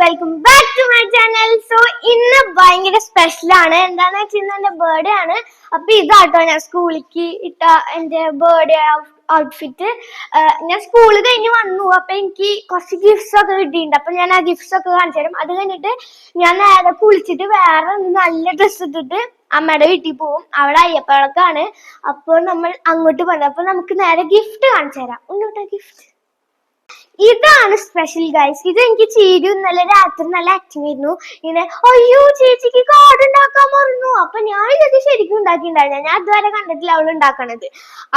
Welcome back to my channel so ഇന്ന് ഭയങ്കര special ആണ്. എന്താന്ന് വെച്ചാൽ എന്റെ ബേർഡേ ആണ്. അപ്പൊ ഇതാട്ടോ ഞാൻ സ്കൂളിലേക്ക് ഇട്ട എന്റെ ബേർഡേ ഔട്ട്ഫിറ്റ് ഞാൻ സ്കൂൾ കഴിഞ്ഞ് വന്നു. അപ്പൊ എനിക്ക് കുറച്ച് ഗിഫ്റ്റ്സ് ഒക്കെ കിട്ടിയിട്ടുണ്ട്. അപ്പൊ ഞാൻ ആ ഗിഫ്റ്റ്സ് ഒക്കെ കാണിച്ചു തരും. അത് കഴിഞ്ഞിട്ട് ഞാൻ നേരെ കുളിച്ചിട്ട് വേറെ നല്ല ഡ്രസ്സ് ഇട്ടിട്ട് അമ്മയുടെ വീട്ടിൽ പോവും. അവിടെ അയ്യപ്പഴക്കാണ് അപ്പോൾ നമ്മൾ അങ്ങോട്ട് പോകുന്നത് അപ്പൊ നമുക്ക് നേരെ ഗിഫ്റ്റ് കാണിച്ചു തരാം. ഉണ്ടോട്ടെ ഗിഫ്റ്റ് ഇതാണ് സ്പെഷ്യൽ ഗൈസ് ഇത് എനിക്ക് ചേരു നല്ല രാത്രി നല്ല ആക്ടിങ് ആയിരുന്നു. ഇങ്ങനെ അയ്യോ ചേച്ചിക്ക് കാർഡ് ഉണ്ടാക്കാൻ മറന്നു. അപ്പൊ ഞാൻ വിചാരിച്ചു ശരിക്കും ഉണ്ടാക്കിണ്ടായിരുന്നു ഞാൻ അതുവരെ കണ്ടിട്ടില്ല അവൾ ഉണ്ടാക്കണത്.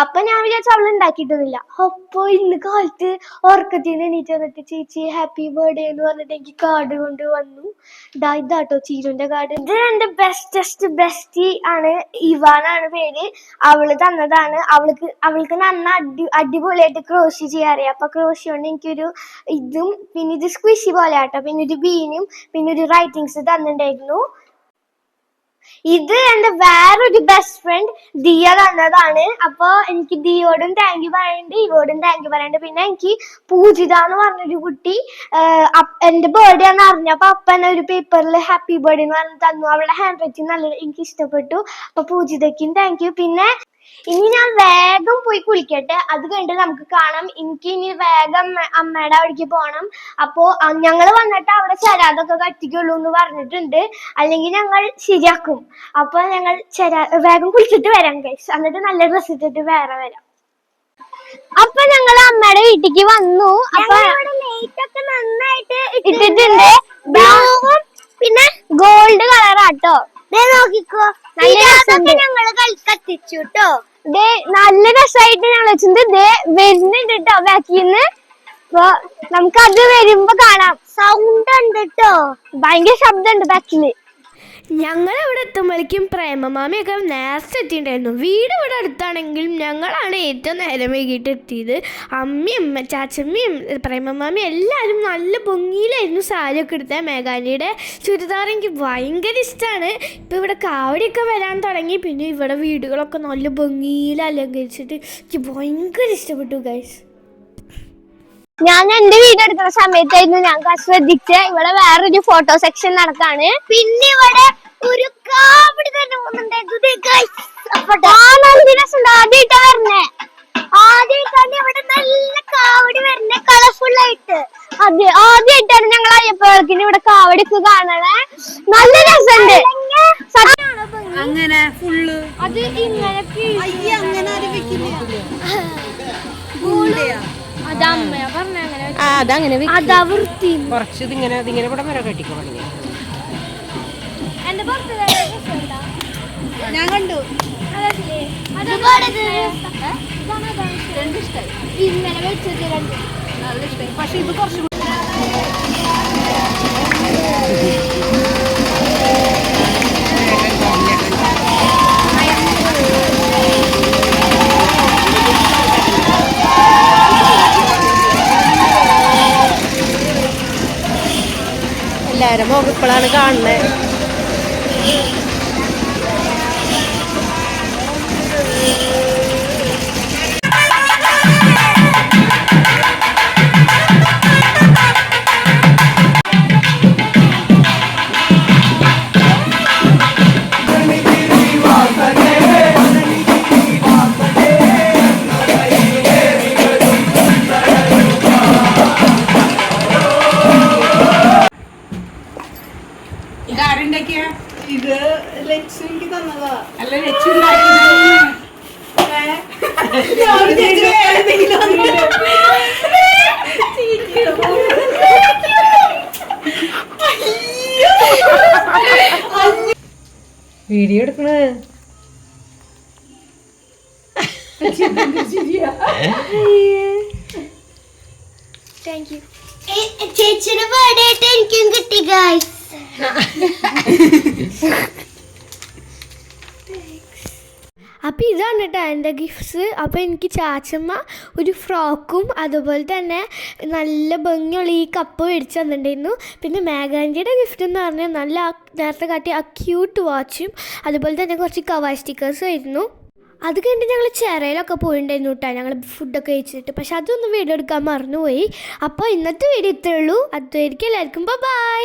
അപ്പൊ ഞാൻ വിചാരിച്ചു അവൾ ഉണ്ടാക്കിയിട്ടൊന്നുമില്ല. അപ്പൊ ഇന്ന് കാലത്ത് ഉറക്കത്തിൽ എണീറ്റ് വന്നിട്ട് ചേച്ചി ഹാപ്പി ബർത്ത്ഡേ എന്ന് പറഞ്ഞിട്ട് എനിക്ക് കാർഡ് കൊണ്ട് വന്നു. ഇതാ ഇതാട്ടോ ചീരുന്റെ കാർഡ് ഇത് എന്റെ ബെസ്റ്റസ്റ്റ് ബെസ്റ്റി ആണ്. ഇവാനാണ് പേര്. അവൾ തന്നതാണ്. അവൾക്ക് അവൾക്ക് നന്ന അടി അടിപൊളിയായിട്ട് ക്രോഷി ചെയ്യാറിയ. അപ്പൊ ക്രോഷി കൊണ്ട് എനിക്കൊരു ഇതും പിന്നെ ഇത് സ്ക്വിഷി പോലെ ആട്ടോ പിന്നെ ഒരു ബീനും പിന്നെ ഒരു റൈറ്റിങ്സ് തന്നിട്ടുണ്ടായിരുന്നു. ഇത് എന്റെ വേറൊരു ബെസ്റ്റ് ഫ്രണ്ട് ദിയ തന്നതാണ്. അപ്പൊ എനിക്ക് ദിയോടും താങ്ക് യു പറയുന്നുണ്ട് ഇവോടും താങ്ക് യു പറയുന്നുണ്ട് പിന്നെ എനിക്ക് പൂജിത എന്ന് പറഞ്ഞൊരു കുട്ടി അപ്പ- എന്റെ ബർത്ത്ഡേ ആണെന്ന് അറിഞ്ഞപ്പോ അപ്പൻ ഒരു പേപ്പറിൽ ഹാപ്പി ബർത്ത്ഡേ എന്ന് പറഞ്ഞു തന്നു. അവളുടെ ഹാൻഡ് റൈറ്റിംഗ് നല്ല എനിക്ക് ഇഷ്ടപ്പെട്ടു. അപ്പൊ പൂജിതയ്ക്കും താങ്ക് യു പിന്നെ ഇനി ഞാൻ വേഗം പോയി കുളിക്കട്ടെ. അത് കഴിഞ്ഞിട്ട് നമുക്ക് കാണാം. എനിക്ക് ഇനി വേഗം അമ്മ- അമ്മയുടെ അവിടേക്ക് പോകണം അപ്പോ ഞങ്ങൾ ഞങ്ങൾ വന്നിട്ട് അവിടെ ചരാതൊക്കെ കത്തിക്കുള്ളൂ എന്ന് പറഞ്ഞിട്ടുണ്ട്. അല്ലെങ്കിൽ ഞങ്ങൾ ശരിയാക്കും. അപ്പൊ ഞങ്ങൾ ചരാ വേഗം കുളിച്ചിട്ട് വരാം ഗൈസ് എന്നിട്ട് നല്ല ഡ്രസ് ഇട്ടിട്ട് വേറെ വരാം. അപ്പൊ ഞങ്ങൾ അമ്മയുടെ വീട്ടിലേക്ക് വന്നു. അപ്പൊ നന്നായിട്ട് ഇട്ടിട്ടുണ്ട്. ബ്ലൂവും പിന്നെ ഗോൾഡ് കളറാട്ടോ നോക്കിക്കോ. നല്ല രസമുണ്ട്. ഞങ്ങൾ കേട്ടോ ദേ നല്ല രസമായിട്ട് ഞങ്ങൾ വെച്ചിട്ടുണ്ട്. ദേ വരുന്നുണ്ട് കേട്ടോ ബാക്കിന്ന്. അപ്പൊ നമുക്ക് അത് വരുമ്പോ കാണാം. സൗണ്ട് ഉണ്ട്? കേട്ടോ ഭയങ്കര ശബ്ദമുണ്ട് ബാക്കിൽ. ഞങ്ങൾ ഇവിടെ എത്തുമ്പോഴേക്കും പ്രേമമാമിയൊക്കെ നേരത്തെ എത്തിയിട്ടുണ്ടായിരുന്നു. വീട് ഇവിടെ അടുത്താണെങ്കിലും ഞങ്ങളാണ് ഏറ്റവും നേരം വൈകിട്ട് എത്തിയത്. അമ്മയും ചാച്ചമ്മയും പ്രേമമാമി എല്ലാവരും നല്ല പൊങ്ങിയിലായിരുന്നു സാരിയൊക്കെ എടുത്തത്. മേഘാനിയുടെ ചുരിദാർ എനിക്ക് ഭയങ്കര ഇഷ്ടമാണ് ഇപ്പോൾ ഇവിടെ കാവടിയൊക്കെ വരാൻ തുടങ്ങി. പിന്നെ ഇവിടെ വീടുകളൊക്കെ നല്ല ഭംഗിയിൽ അലങ്കരിച്ചിട്ട് എനിക്ക് ഭയങ്കര ഇഷ്ടപ്പെട്ടു ഗൈസ് ഞാൻ എന്റെ വീട് എടുക്കുന്ന സമയത്തായിരുന്നു ഞാൻ ശ്രദ്ധിച്ച് ഇവിടെ വേറൊരു ഫോട്ടോ സെക്ഷൻ നടക്കാണ്. പിന്നെ ഇവിടെ ഒരു കാവടി തന്നെ ആദ്യമായിട്ടാ വരണേ. ആദ്യമായിട്ടാണ് ഇവിടെ നല്ല കാവടി വരുന്നത് കളർഫുൾ ആയിട്ട്. അതെ ആദ്യമായിട്ടാണ് ഞങ്ങൾ അയ്യപ്പഴക്കിന് ഇവിടെ കാവടി ഒക്കെ കാണണേ. നല്ല രസമുണ്ട്. അങ്ങനെ ഫുള്ള് അത് ഇങ്ങനെ അങ്ങനെ ആ അതങ്ങനെ കുറച്ച് ഇതിങ്ങനെ ഇതിങ്ങനെ ഇവിടെ വരെ കെട്ടിക്കോ പണിഞ്ഞ എന്റെ ഞാൻ കണ്ടു. ഇന്നലെ വെച്ചത് രണ്ട്. പക്ഷെ ഇത് കുറച്ച് എല്ലാരും മുഖം ഇപ്പോഴാണ് കാണുന്നത് ഇതാരുണ്ടാക്കിയ വീഡിയോ എടുക്കണേ താങ്ക് യു ചേച്ചിയുടെ ബർത്ത്ഡേ ആയിട്ട് എനിക്കും കിട്ടി ഗായ്സ് അപ്പോൾ ഇതാണ് കേട്ടോ എന്റെ ഗിഫ്റ്റ്സ് അപ്പോൾ എനിക്ക് ചാച്ചമ്മ ഒരു ഫ്രോക്കും അതുപോലെ തന്നെ നല്ല ഭംഗിയുള്ള ഈ കപ്പ് മേടിച്ച് തന്നിട്ടുണ്ടായിരുന്നു. പിന്നെ മേഘാന്റിയുടെ ഗിഫ്റ്റ് എന്ന് പറഞ്ഞാൽ നല്ല നേരത്തെ കാട്ടിയ അക്യൂട്ട് ക്യൂട്ട് വാച്ചും അതുപോലെ തന്നെ കുറച്ച് കവാ സ്റ്റിക്കേഴ്സും ആയിരുന്നു. അത് കഴിഞ്ഞ് ഞങ്ങൾ ചെറയിലൊക്കെ പോയിട്ടുണ്ടായിരുന്നു കേട്ടോ. ഞങ്ങൾ ഫുഡൊക്കെ കഴിച്ചിട്ട്. പക്ഷെ അതൊന്നും വീഡിയോ എടുക്കാൻ മറന്നുപോയി. അപ്പോൾ ഇന്നത്തെ വീഡിയോ ഇത്രയുള്ളൂ അതുവരെയ്ക്കും എല്ലാവർക്കും ബൈ